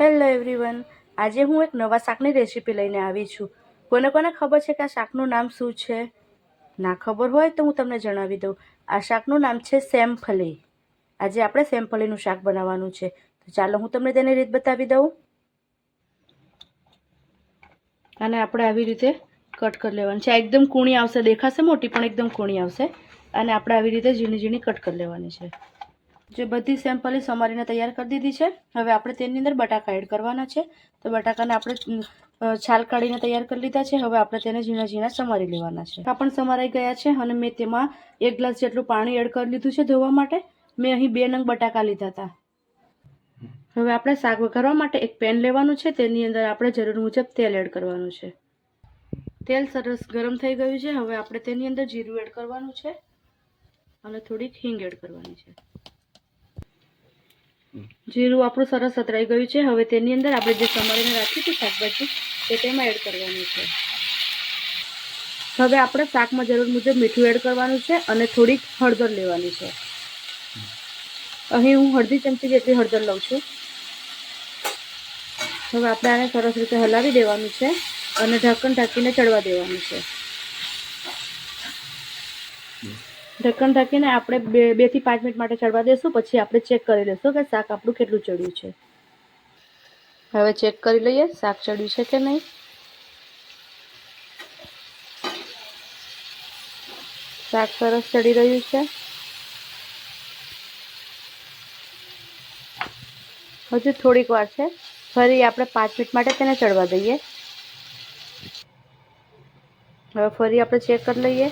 Hello everyone આજે હું એક નવા શાકની રેસીપી લઈને આવી છું. કોને કોને ખબર છે કે આ શાકનું નામ શું છે? ના ખબર હોય તો હું તમને જણાવી દઉં. આ શાકનું નામ છે સેમફલી. આજે આપણે સેમફલીનું શાક બનાવવાનું છે. તો ચાલો હું તમને તેની રીત બતાવી દઉં. અને આપણે આવી રીતે કટ કરી લેવાનું છે. એકદમ કૂણી આવશે. દેખાશે મોટી, પણ એકદમ કૂણી આવશે. અને આપણે આવી રીતે ઝીણી ઝીણી કટ કરી લેવાની છે. જે બધી સેમ્પલી સમારીને તૈયાર કરી દીધી છે. હવે આપણે તેની અંદર બટાકા એડ કરવાના છે. તો બટાકાને આપણે છાલ કાઢીને તૈયાર કરી લીધા છે. હવે આપણે તેને ઝીણા ઝીણા સમારી લેવાના છે. પણ સમારાઈ ગયા છે અને મેં તેમાં એક ગ્લાસ જેટલું પાણી એડ કરી લીધું છે ધોવા માટે. મેં અહીં બે નંગ બટાકા લીધા હતા. હવે આપણે શાક વઘારવા માટે એક પેન લેવાનું છે. તેની અંદર આપણે જરૂર મુજબ તેલ એડ કરવાનું છે. તેલ સરસ ગરમ થઈ ગયું છે. હવે આપણે તેની અંદર જીરું એડ કરવાનું છે. અને થોડીક હિંગ એડ કરવાની છે. જીરું આપણું સરસ સતરાઈ ગયું છે. હવે તેની અંદર આપણે જે સમારીને રાખ્યું હતું શાકભાજી, તે તેમાં એડ કરવાનું છે. હવે આપણે શાકમાં જરૂર મુજબ મીઠું એડ કરવાનું છે અને થોડીક હળદર લેવાની છે. અહીં હું હળદી ચમચી જેટલી હળદર લઉં છું. હવે આપણે આને સરસ રીતે હલાવી દેવાનું છે અને ઢાંકણ ઢાંકીને ચડવા દેવાનું છે. ઢક્કણ ઢાંકીને આપણે બે બેથી પાંચ મિનિટ માટે ચડવા દેશું, પછી આપણે ચેક કરી લઈશું કે શાક આપણું કેટલું ચડ્યું છે. હવે ચેક કરી લઈએ શાક ચડ્યું છે કે નહીં. શાક સરસ ચડી રહ્યું છે. હજુ થોડીક વાર છે. ફરી આપણે પાંચ મિનિટ માટે તેને ચડવા દઈએ. હવે ફરી આપણે ચેક કરી લઈએ.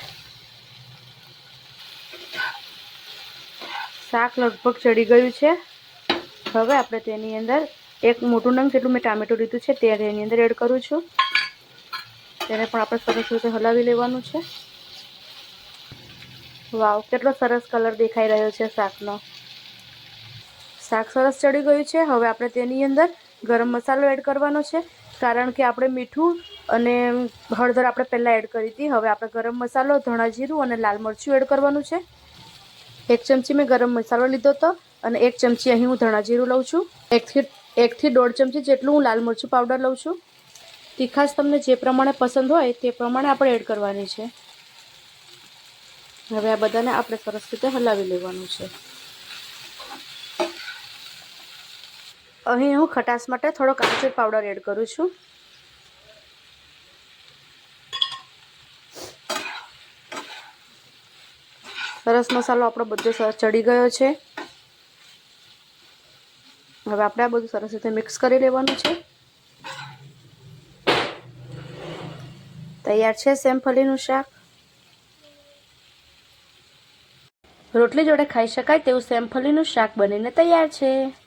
શાક લગભગ ચડી ગયું છે. હવે આપણે તેની અંદર એક મોટું નંગ જેટલું મેં ટામેટું લીધું છે તે એની અંદર એડ કરું છું. તેને પણ આપણે સરસ રીતે હલાવી લેવાનું છે. વાવ, કેટલો સરસ કલર દેખાઈ રહ્યો છે શાકનો. શાક સરસ ચડી ગયું છે. હવે આપણે તેની અંદર ગરમ મસાલો એડ કરવાનો છે. કારણ કે આપણે મીઠું અને હળદર આપણે પહેલાં એડ કરી હતી. હવે આપણે ગરમ મસાલો, ધણા જીરું અને લાલ મરચું એડ કરવાનું છે. એક ચમચી મેં ગરમ મસાલો લીધો હતો અને એક ચમચી અહીં હું ધણા જીરું લઉં છું. એકથી એકથી દોઢ ચમચી જેટલું હું લાલ મરચું પાવડર લઉં છું. તીખાશ તમને જે પ્રમાણે પસંદ હોય તે પ્રમાણે આપણે એડ કરવાની છે. હવે આ બધાને આપણે સરસ રીતે હલાવી લેવાનું છે. અહીં હું ખટાશ માટે થોડો કાચુર પાવડર એડ કરું છું. સરસ મસાલો આપણો બધો સરસ ચડી ગયો છે. હવે આપણે આ બધું સરસ રીતે મિક્સ કરી લેવાનું છે. તૈયાર છે સેમફલીનું શાક. રોટલી જોડે ખાઈ શકાય તેવું સેમફલીનું શાક બનીને તૈયાર છે.